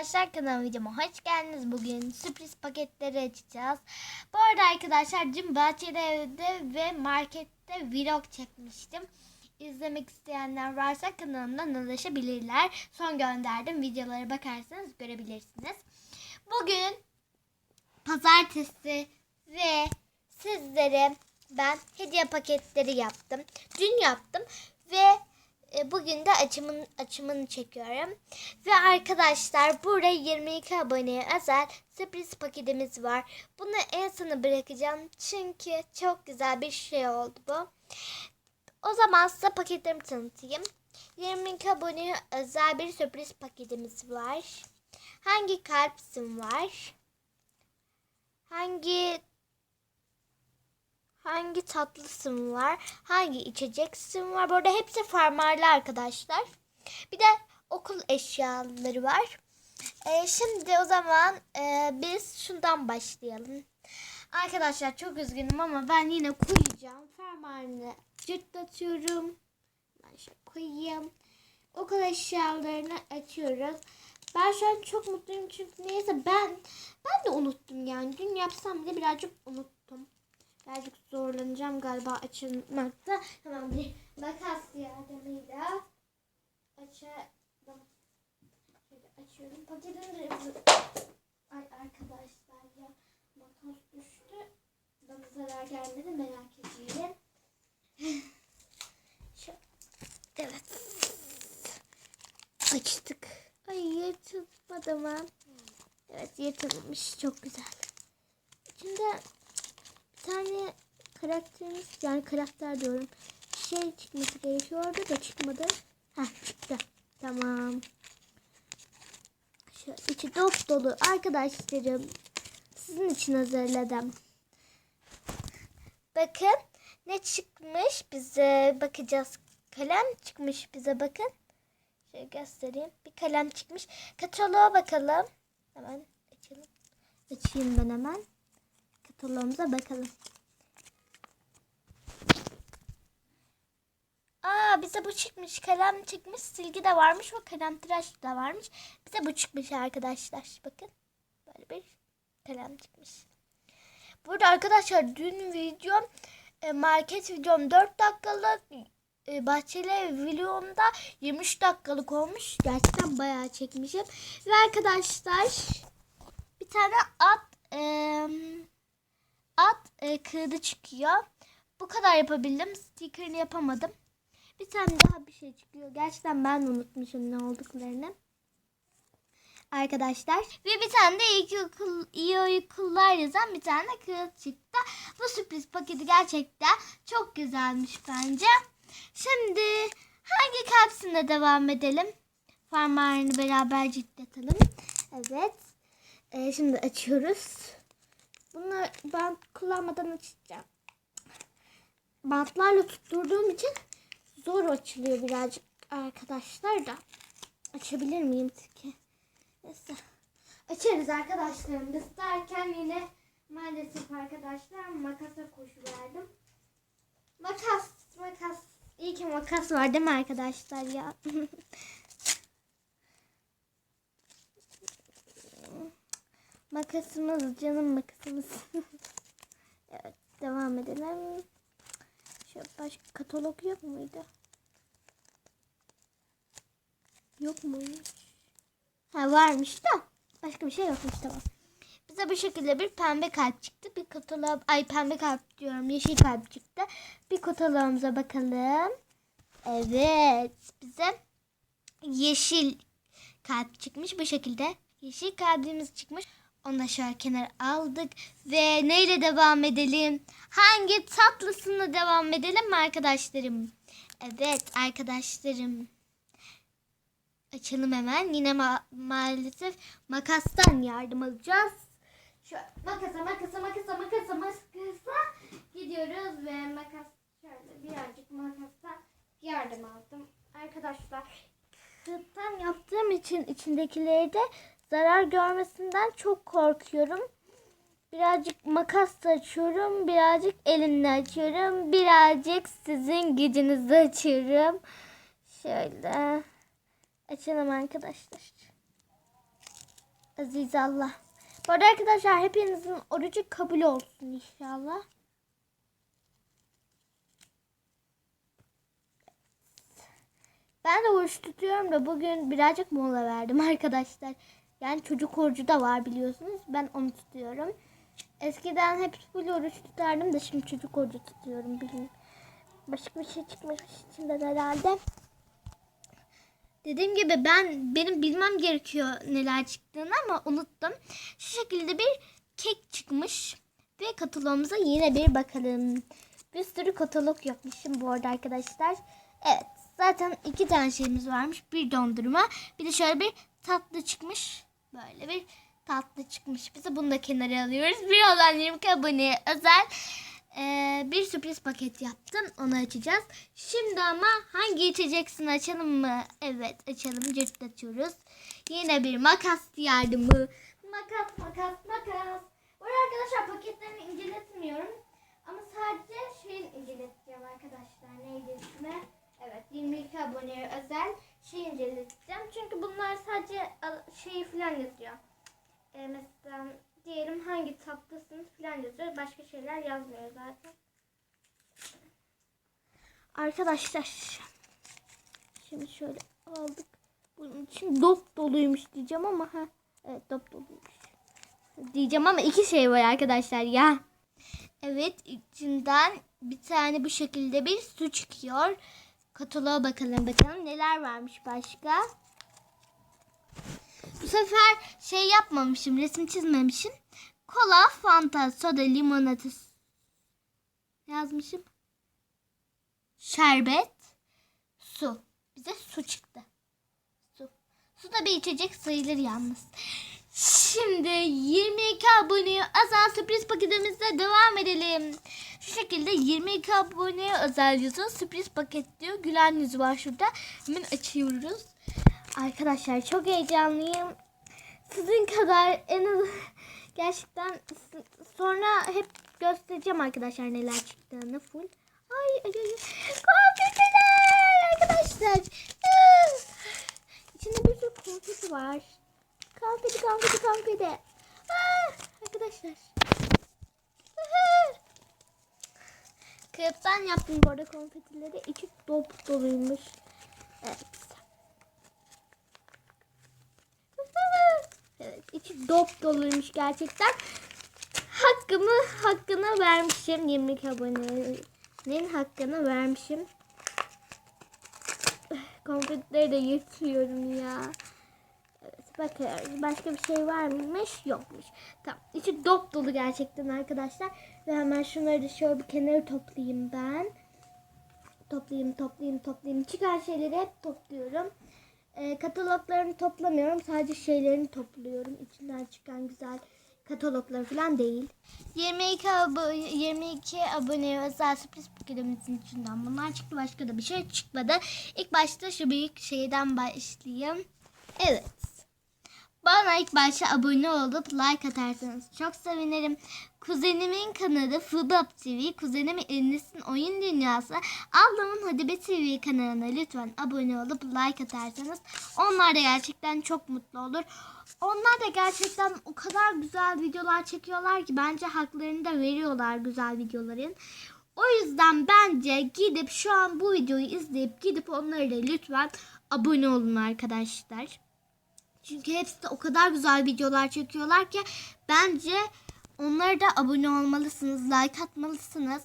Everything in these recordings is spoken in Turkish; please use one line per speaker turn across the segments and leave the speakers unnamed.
arkadaşlar kanalıma videoma hoş geldiniz. Bugün sürpriz paketleri açacağız. Bu arada arkadaşlar dün bahçede evde ve markette vlog çekmiştim. İzlemek isteyenler varsa kanalımdan ulaşabilirler. Son gönderdim. Videolara bakarsanız görebilirsiniz. Bugün pazartesi ve sizlere ben hediye paketleri yaptım. Dün yaptım ve e, bugün de açımın açımını çekiyorum. Ve arkadaşlar burada 22 aboneye özel sürpriz paketimiz var. Bunu en sona bırakacağım çünkü çok güzel bir şey oldu bu. O zaman size paketlerimi tanıtayım. 22 aboneye özel bir sürpriz paketimiz var. Hangi kalpsin var? Hangi hangi tatlısın var? Hangi içeceksin var? Bu arada hepsi farmarlı arkadaşlar. Bir de okul eşyaları var. Ee, şimdi o zaman e, biz şundan başlayalım. Arkadaşlar çok üzgünüm ama ben yine koyacağım. Fermuarını cırtlatıyorum. Ben şöyle koyayım. Okul eşyalarını açıyoruz. Ben şu an çok mutluyum çünkü neyse ben ben de unuttum yani. Dün yapsam bile birazcık unuttum. Birazcık zorlanacağım galiba açılmakta. Hemen bir makas yardımıyla açalım. Şöyle açıyorum. Paketin de Ay arkadaşlar ya makas düştü. Bana zarar gelmedi merak etmeyin. Evet. Açtık. Ay yırtılmadı mı? Evet yırtılmış. Çok güzel. İçinde tane karakterimiz yani karakter diyorum. Şey çıkması gerekiyordu da çıkmadı. Heh çıktı. Tamam. Şu içi dop dolu arkadaşlarım. Sizin için hazırladım. Bakın ne çıkmış bize bakacağız. Kalem çıkmış bize bakın. Şöyle göstereyim. Bir kalem çıkmış. Kataloğa bakalım. Hemen açalım. Açayım ben hemen. Kataloğumuza bakalım. Aa bize bu çıkmış. Kalem çıkmış. Silgi de varmış ve kalem tıraş da varmış. Bize bu çıkmış arkadaşlar. Bakın. Böyle bir kalem çıkmış. Burada arkadaşlar dün videom e, market videom 4 dakikalık e, bahçeli videomda 23 dakikalık olmuş. Gerçekten bayağı çekmişim. Ve arkadaşlar bir tane at e, e, kağıdı çıkıyor. Bu kadar yapabildim. Sticker'ını yapamadım. Bir tane daha bir şey çıkıyor. Gerçekten ben unutmuşum ne olduklarını. Arkadaşlar. Ve bir tane de iyi, okul, iyi uykular yazan bir tane kağıt çıktı. Bu sürpriz paketi gerçekten çok güzelmiş bence. Şimdi hangi kapsında devam edelim? Farmarını beraber ciddetelim. Evet. Ee, şimdi açıyoruz. Bunu ben kullanmadan açacağım. Bantlarla tutturduğum için zor açılıyor birazcık arkadaşlar da. Açabilir miyim ki? Neyse. Açarız arkadaşlarım. Biz derken yine maalesef arkadaşlar makasa koşu verdim. Makas, makas. İyi ki makas var değil mi arkadaşlar ya? makasımız canım makasımız. evet devam edelim. Şu başka katalog yok muydu? Yok muymuş? Ha varmış da başka bir şey yokmuş tamam. Bize bu şekilde bir pembe kalp çıktı. Bir katalog ay pembe kalp diyorum. Yeşil kalp çıktı. Bir kataloğumuza bakalım. Evet. Bize yeşil kalp çıkmış bu şekilde. Yeşil kalbimiz çıkmış. Onu da şöyle kenara aldık. Ve neyle devam edelim? Hangi tatlısını devam edelim mi arkadaşlarım? Evet arkadaşlarım. Açalım hemen. Yine ma- maalesef makastan yardım alacağız. Şu makasa makasa makasa makasa makasa gidiyoruz ve makas şöyle birazcık makastan yardım aldım. Arkadaşlar kağıttan yaptığım için içindekileri de zarar görmesinden çok korkuyorum. Birazcık makas açıyorum, birazcık elimle açıyorum, birazcık sizin gücünüzü açıyorum. Şöyle açalım arkadaşlar. Aziz Allah. Bu arada arkadaşlar hepinizin orucu kabul olsun inşallah. Ben de oruç tutuyorum da bugün birazcık mola verdim arkadaşlar. Yani çocuk orucu da var biliyorsunuz. Ben onu tutuyorum. Eskiden hep full oruç tutardım da şimdi çocuk orucu tutuyorum. Bilmiyorum. Başka bir şey çıkmış içinden herhalde. Dediğim gibi ben benim bilmem gerekiyor neler çıktığını ama unuttum. Şu şekilde bir kek çıkmış ve kataloğumuza yine bir bakalım. Bir sürü katalog yapmışım bu arada arkadaşlar. Evet zaten iki tane şeyimiz varmış. Bir dondurma bir de şöyle bir tatlı çıkmış. Böyle bir tatlı çıkmış. Biz de bunu da kenara alıyoruz. Bir olan 20 abone özel ee, bir sürpriz paket yaptım. Onu açacağız. Şimdi ama hangi içeceksin açalım mı? Evet açalım. Cırtlatıyoruz. Yine bir makas yardımı. Makas makas makas. Bu arkadaşlar paketlerini inceletmiyorum. Ama sadece şeyin inceleteceğim arkadaşlar. Neydi ismi? Evet 22 abone özel şey inceleteceğim. Çünkü bunlar sadece şeyi falan yazıyor. Ee, mesela diyelim hangi tatlısınız falan yazıyor. Başka şeyler yazmıyor zaten. Arkadaşlar şimdi şöyle aldık. Bunun için dop doluymuş diyeceğim ama ha evet dop doluymuş. Diyeceğim ama iki şey var arkadaşlar ya. Evet içinden bir tane bu şekilde bir su çıkıyor. Kataloğa bakalım bakalım neler varmış başka. Bu sefer şey yapmamışım, resim çizmemişim. Kola, fanta, soda, limonata yazmışım. Şerbet, su. Bize su çıktı. Su. Su da bir içecek sayılır yalnız. Şimdi 22 aboneye özel sürpriz paketimizle devam edelim. Şu şekilde 22 aboneye özel yazıyor. Sürpriz paket diyor. Gülen yüzü var şurada. Hemen açıyoruz. Arkadaşlar çok heyecanlıyım. Sizin kadar en az gerçekten sonra hep göstereceğim arkadaşlar neler çıktığını full. Ay ay ay. Konfetiler arkadaşlar. Üf. İçinde bir sürü konfeti var. Konfeti konfeti konfeti. Ah, arkadaşlar. Kağıttan yaptım bu arada konfetileri. İçi dop doluymuş. Evet. Evet, içi dop doluymuş gerçekten. Hakkımı hakkını vermişim 22 abonenin hakkını vermişim. Konfetleri de yırtıyorum ya. Bakıyoruz. Başka bir şey var mıymış? Yokmuş. Tamam. İçi dop dolu gerçekten arkadaşlar. Ve hemen şunları da şöyle bir kenara toplayayım ben. Toplayayım, toplayayım, toplayayım. Çıkan şeyleri hep topluyorum. Ee, kataloglarını toplamıyorum. Sadece şeylerini topluyorum. İçinden çıkan güzel katalogları falan değil. 22 abone, 22 abone özel sürpriz paketimizin içinden bunlar çıktı. Başka da bir şey çıkmadı. İlk başta şu büyük şeyden başlayayım. Evet. Bana ilk başta abone olup like atarsanız çok sevinirim. Kuzenimin kanalı Fubab TV, kuzenimin Enes'in oyun dünyası, ablamın Hadibe TV kanalına lütfen abone olup like atarsanız onlar da gerçekten çok mutlu olur. Onlar da gerçekten o kadar güzel videolar çekiyorlar ki bence haklarını da veriyorlar güzel videoların. O yüzden bence gidip şu an bu videoyu izleyip gidip onlara da lütfen abone olun arkadaşlar. Çünkü hepsi de o kadar güzel videolar çekiyorlar ki bence onlara da abone olmalısınız, like atmalısınız.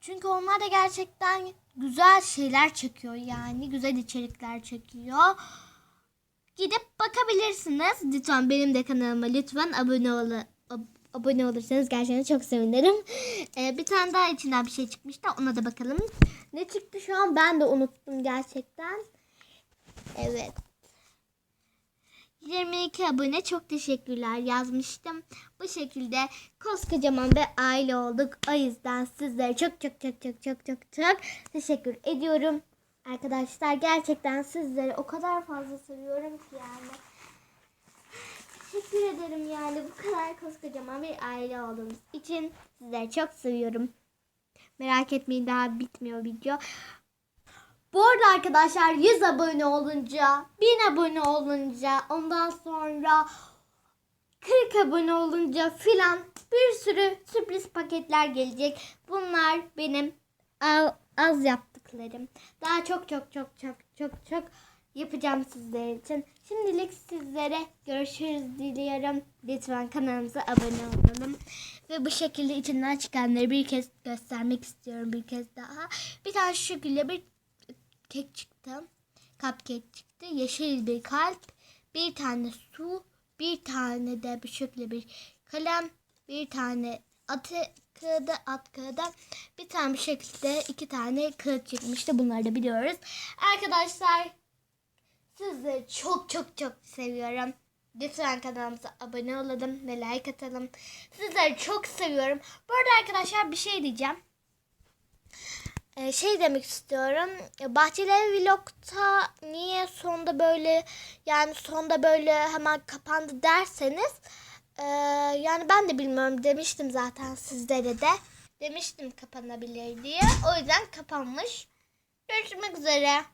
Çünkü onlar da gerçekten güzel şeyler çekiyor yani. Güzel içerikler çekiyor. Gidip bakabilirsiniz. Lütfen benim de kanalıma lütfen abone olun. Abone olursanız gerçekten çok sevinirim. Ee, bir tane daha içinden bir şey çıkmış da ona da bakalım. Ne çıktı şu an ben de unuttum gerçekten. Evet. 22 abone çok teşekkürler yazmıştım. Bu şekilde koskocaman bir aile olduk. O yüzden sizlere çok çok çok çok çok çok çok teşekkür ediyorum. Arkadaşlar gerçekten sizleri o kadar fazla seviyorum ki yani. Teşekkür ederim yani bu kadar koskocaman bir aile olduğumuz için sizleri çok seviyorum. Merak etmeyin daha bitmiyor video. Bu arada arkadaşlar 100 abone olunca, 1000 abone olunca, ondan sonra 40 abone olunca filan bir sürü sürpriz paketler gelecek. Bunlar benim az yaptıklarım. Daha çok çok çok çok çok çok yapacağım sizler için. Şimdilik sizlere görüşürüz diliyorum. Lütfen kanalımıza abone olalım. Ve bu şekilde içinden çıkanları bir kez göstermek istiyorum bir kez daha. Bir tane şu şekilde bir kek çıktı. Cupcake çıktı. Yeşil bir kalp. Bir tane su. Bir tane de bu şekilde bir kalem. Bir tane atı kağıdı, at kağıdı. Bir tane bir şekilde iki tane kağıt çıkmıştı. Bunları da biliyoruz. Arkadaşlar sizleri çok çok çok seviyorum. Lütfen kanalımıza abone olalım ve like atalım. Sizleri çok seviyorum. Bu arada arkadaşlar bir şey diyeceğim. Ee, şey demek istiyorum. Bahçeli Vlog'ta niye sonda böyle yani sonda böyle hemen kapandı derseniz ee, yani ben de bilmiyorum demiştim zaten sizlere de. Demiştim kapanabilir diye. O yüzden kapanmış. Görüşmek üzere.